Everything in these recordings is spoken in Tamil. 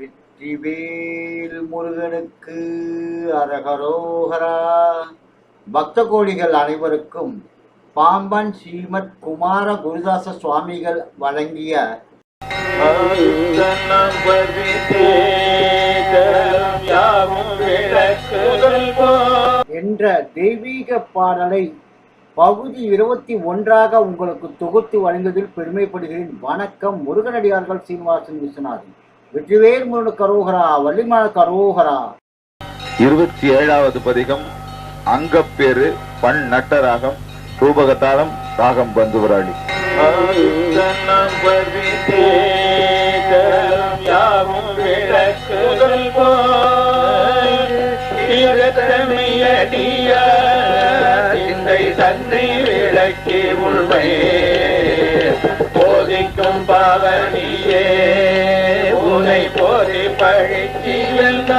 வெற்றிவேல் முருகனுக்கு அரகரோகரா. பக்த கோடிகள் அனைவருக்கும் பாம்பன் ஸ்ரீமத் குமார குருதாச சுவாமிகள் வழங்கிய என்ற தெய்வீக பாடலை பகுதி இருபத்தி ஒன்றாக உங்களுக்கு தொகுத்து வழங்குவதில் பெருமைப்படுகிறேன். வணக்கம் முருகனடியார்கள் சீனிவாசன் விஸ்வநாதன். வெற்றிவேல் முருகனு கரோகரா வள்ளிமல கரோகரா. இருபத்தி ஏழாவது பதிகம் அங்கப்பேரு பண் நட்டராகம் ரூபகத்தாளம் ராகம் பந்துவராளி. தன்னை விளக்கி உண்மை போதிக்கும் பாவனியே உனை போதி பழிச்சி வெல்ல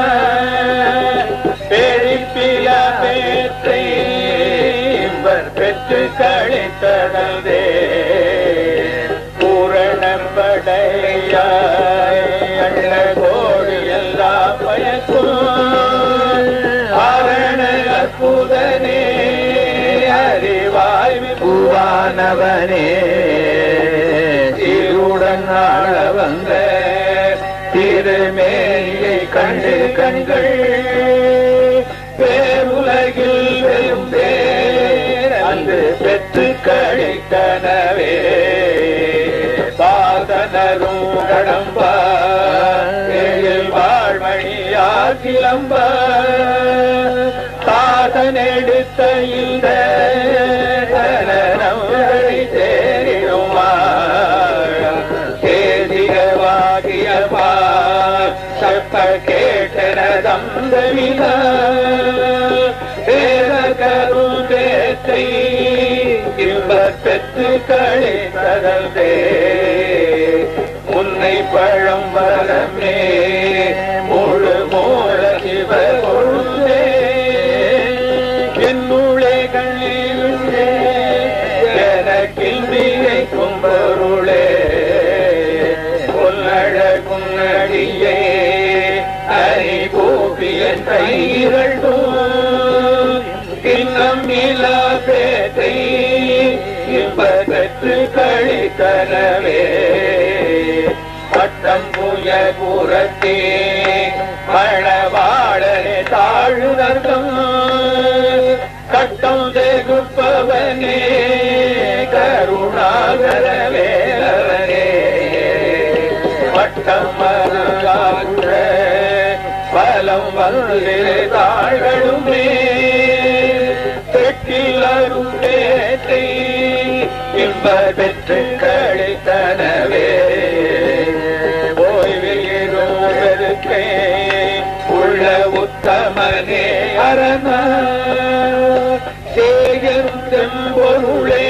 பெரிப்பில பேற்றை இவர் பெற்று கழித்ததே பூரணம் அண்ண கோடி எல்லாம் பயக்கும். ஆரண அற்புதனே அறிவாய் பூவானவனே கண்கள் பேருலகில் வெறும் அன்று பெற்று கழித்தனவே. சாதனரும் கடம்ப. எழில் வாழ்மணியா கிளம்ப. சாதனெடுத்த இந்த இன்பர் பெற்று கழித்ததே உன்னை பழம் வரமே முழு மூல சிவ கொழுந்தே என்னுளே கண்ணிலே எனக்கில் மிகைக்கும் பொருளே கொல்லழ குன்னடியே அரி கோபியன் கைரண்டும் இன்னம் நிலா பே பத்து இன்பற்று கழித்தனவே. பட்டம் புய புறத்தே மழவாழனே தாழ்வர்க்கம் கட்டம் தெகுப்பவனே கருணாகர வேலவனே பட்டம் மருளாகுற பலம் வந்து தாழ்களுமே. இன்ப பெற்று கழித்தனவே ஓய்வில் உள்ள உத்தமனே அரண. சேகரும் செம்பொருளே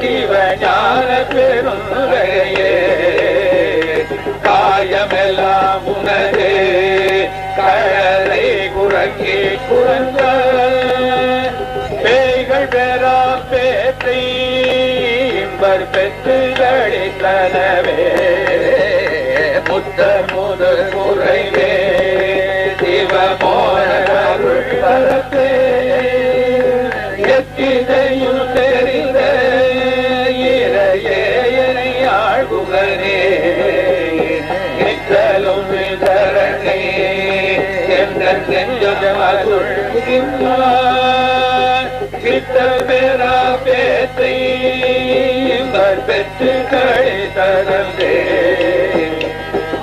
சிவஞான பெருங்கையே காயமெல்லாம் உனதே கழலை குரங்கி இன்பர் பெற்று கழித்தனவே முது குறைவே சிவமோன அருள் தெரிந்த ஆழ்வுகனே தரணே என்ற அருள் பேத்தை இன்பர் பெற்று கழித்ததே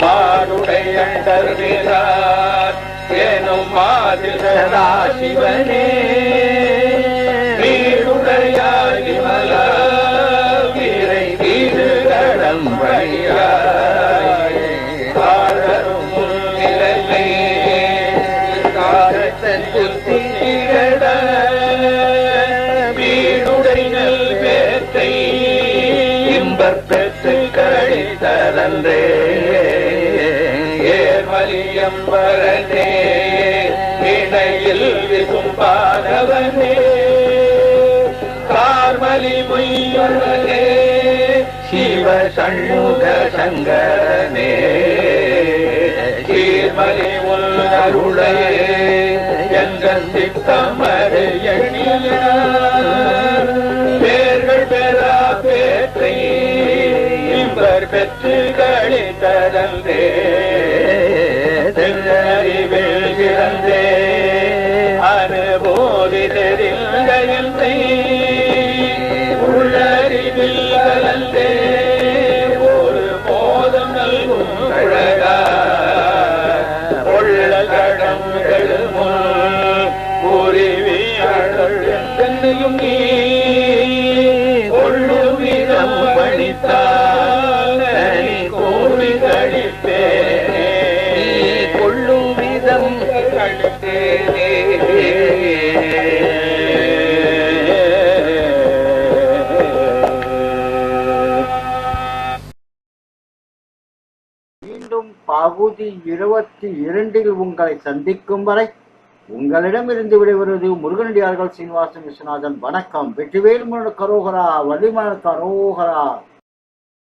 மானுடைய தருகிறார் எனும் மாதிரா சிவனே. வீடுடையாகி மலா வீரை வீடு கடம்பையா அன்பர் பெற்று கழித்தரன்றே ஏர்மலியம்பரனே இணையில் விசும்பானவனே கார்மலி மொய்யவனே சிவ சண்முக சங்கரனே. சீர்மலி உள்ள அருளையே எங்கள் திட்டமறை இவர் தரந்தே கழித்ததன்றே தென்னறிவில் கிடந்தே அனுபோதி தெரிந்தே உள்ளறிவில் கலந்தே ஒரு போதம் நல்கும் அழகா உள்ள கடங்கள் முன் கூறிவியாழ் நீ கொள்ளும் விதம் பணித்தார் மீண்டும் பகுதி இருபத்தி இரண்டில் உங்களை சந்திக்கும் வரை உங்களிடமிருந்து விடைபெறுவது முருகனடியார்கள் சீனிவாசன் விஸ்வநாதன். வணக்கம். வெற்றிவேல் முருகன் கரோகரா வள்ளிமலர் கரோகரா.